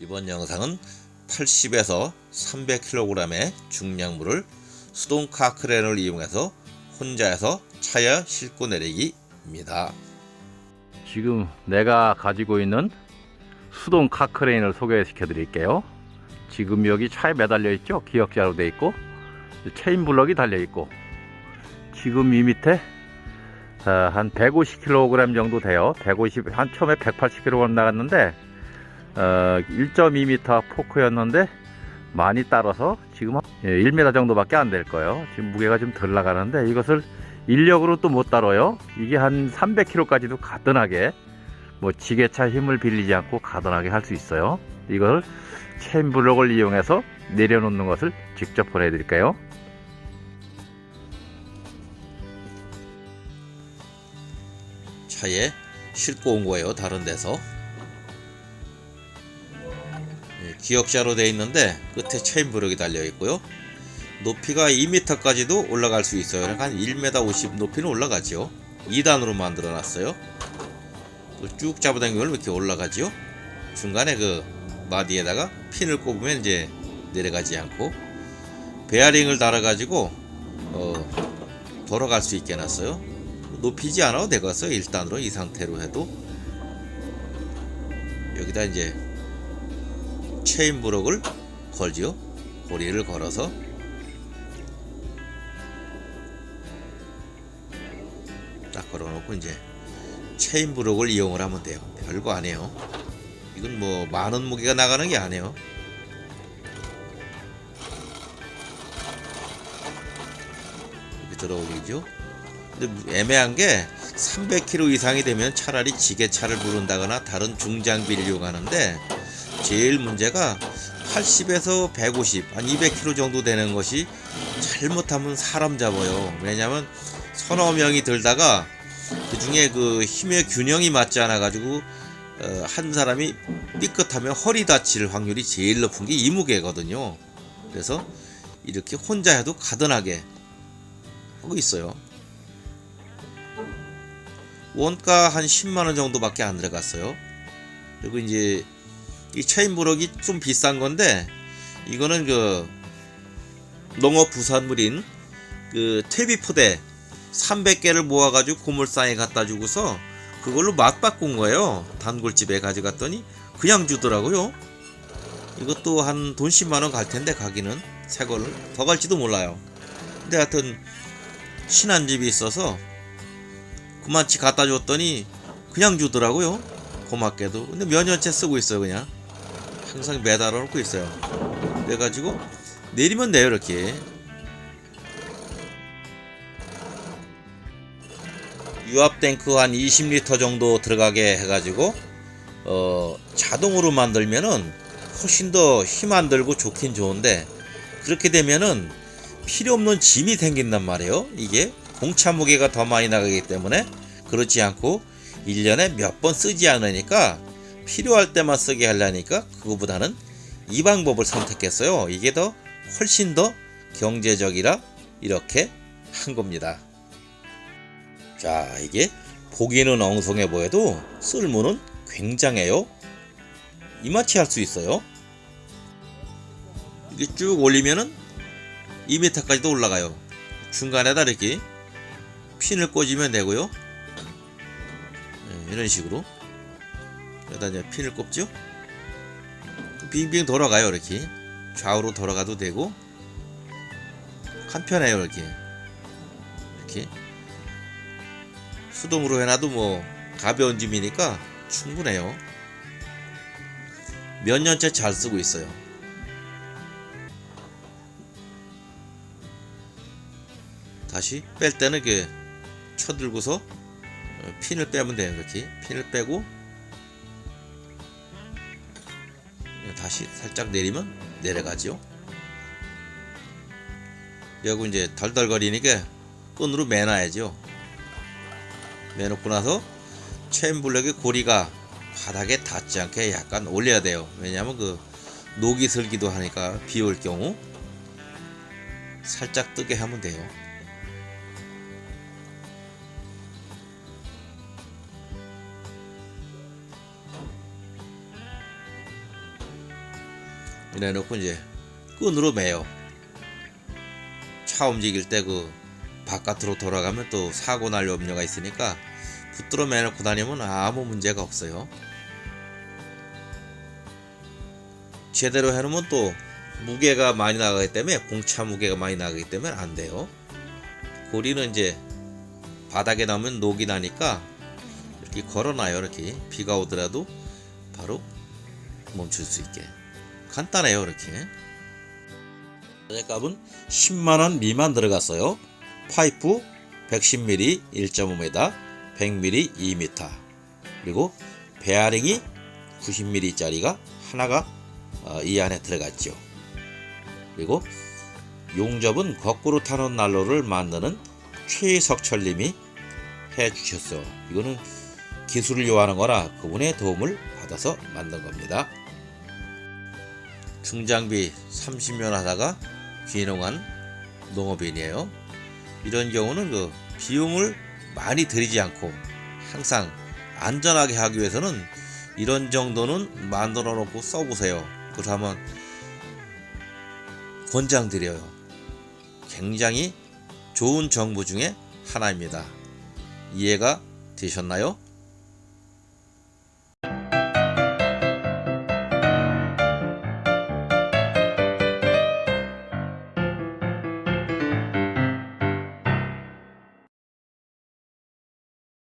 이번 영상은 80에서 300kg의 중량물을 수동 카 크레인을 이용해서 혼자서 차에 싣고 내리기입니다. 지금 내가 가지고 있는 수동 카크레인을 소개시켜 드릴게요. 지금 여기 차에 매달려 있죠? 기역자로 돼 있고 체인 블럭이 달려 있고 지금 이 밑에 어, 한 150kg 정도 돼요. 150, 한 처음에 180kg 나갔는데 어, 1.2m 포크였는데 많이 따라서 지금 한 1m 정도밖에 안 될 거예요. 지금 무게가 좀 덜 나가는데 이것을 인력으로 또 못 다뤄요. 이게 한 300kg까지도 가든하게 뭐 지게차 힘을 빌리지 않고 가든하게 할 수 있어요. 이걸 체인 블록을 이용해서 내려놓는 것을 직접 보내드릴게요. 차에 싣고 온 거예요. 다른 데서. 기역자로 되어 있는데 끝에 체인 브럭이 달려 있고요. 높이가 2m까지도 올라갈 수 있어요. 그러니까 한 1m 50 높이는 올라가죠. 2단으로 만들어 놨어요. 또쭉 잡아당기면 이렇게 올라가죠. 중간에 그 마디에다가 핀을 꼽으면 이제 내려가지 않고 베어링을 달아가지고 어, 돌아갈 수 있게 해놨어요. 높이지 않아도 되겠어요. 1단으로 이 상태로 해도 여기다 이제 체인 브럭을 걸지요. 고리를 걸어서 딱 걸어놓고 이제 체인 브럭을 이용을 하면 돼요. 별거 아니에요. 이건 뭐 많은 무게가 나가는 게 아니에요. 이렇게 들어 올리죠. 근데 애매한 게 300kg 이상이 되면 차라리 지게차를 부른다거나 다른 중장비를 이용하는데 제일 문제가 80에서 150, 한 200kg 정도 되는 것이 잘못하면 사람 잡아요. 왜냐면 서너 명이 들다가 그 중에 그 힘의 균형이 맞지 않아 가지고 어, 한 사람이 삐끗하면 허리 다칠 확률이 제일 높은 게 이 무게거든요. 그래서 이렇게 혼자 해도 가든하게 하고 있어요. 원가 한 10만 원 정도밖에 안 들어갔어요. 그리고 이제 이 체인 브럭이 좀 비싼 건데 이거는 그 농업 부산물인 그 퇴비포대 300개를 모아가지고 고물상에 갖다 주고서 그걸로 맛 바꾼 거예요. 단골집에 가져갔더니 그냥 주더라고요. 이것도 한 돈 10만 원 갈 텐데 가기는 새 걸로 더 갈지도 몰라요. 근데 하여튼 신한 집이 있어서 그만치 갖다 줬더니 그냥 주더라고요. 고맙게도. 근데 몇 년째 쓰고 있어요, 그냥. 항상 매달아 놓고 있어요. 그래가지고 내리면 돼요, 이렇게. 유압 탱크 한 20리터 정도 들어가게 해가지고 어, 자동으로 만들면은 훨씬 더 힘 안 들고 좋긴 좋은데 그렇게 되면은 필요 없는 짐이 생긴단 말이에요. 이게 공차 무게가 더 많이 나가기 때문에 그렇지 않고 1년에 몇 번 쓰지 않으니까 필요할 때만 쓰게 하려니까 그거보다는 이 방법을 선택했어요. 이게 더 훨씬 더 경제적이라 이렇게 한 겁니다. 자, 이게 보기는 엉성해 보여도 쓸모는 굉장해요. 이마치 할 수 있어요. 이게 쭉 올리면은 2m까지도 올라가요. 중간에다 이렇게 핀을 꽂으면 되고요. 네, 이런 식으로. 여기다 이제 핀을 꼽죠. 빙빙 돌아가요, 이렇게. 좌우로 돌아가도 되고. 간편해요, 이렇게. 이렇게. 수동으로 해놔도 뭐 가벼운 짐이니까 충분해요. 몇 년째 잘 쓰고 있어요. 다시 뺄 때는 이렇게 쳐들고서 어, 핀을 빼면 돼요. 이렇게 핀을 빼고 다시 살짝 내리면 내려가죠. 그리고 이제 덜덜거리니까 끈으로 매놔야죠. 매놓고 나서 체인 블럭의 고리가 바닥에 닿지 않게 약간 올려야 돼요. 왜냐하면 그 녹이 슬기도 하니까 비 올 경우 살짝 뜨게 하면 돼요. 이래 놓고 이제 끈으로 매요. 차 움직일 때 그 바깥으로 돌아가면 또 사고 날 염려가 있으니까 붙들어 매놓고 다니면 아무 문제가 없어요. 제대로 해놓으면 또 무게가 많이 나가기 때문에 공차 무게가 많이 나가기 때문에 안 돼요. 고리는 이제 바닥에 나면 녹이 나니까 이렇게 걸어놔요. 이렇게 비가 오더라도 바로 멈출 수 있게 간단해요. 이렇게 값은 10만원 미만 들어갔어요. 파이프 110mm 1.5m, 100mm 2m, 그리고 베어링이 90mm짜리가 하나가 어, 이 안에 들어갔죠. 그리고 용접은 거꾸로 타는 난로를 만드는 최석철님이 해주셨어. 이거는 기술을 요하는 거라 그분의 도움을 받아서 만든 겁니다. 중장비 30년 하다가 귀농한 농업인이에요. 이런 경우는 그 비용을 많이 들이지 않고 항상 안전하게 하기 위해서는 이런 정도는 만들어 놓고 써보세요. 그러면 권장드려요. 굉장히 좋은 정보 중에 하나입니다. 이해가 되셨나요?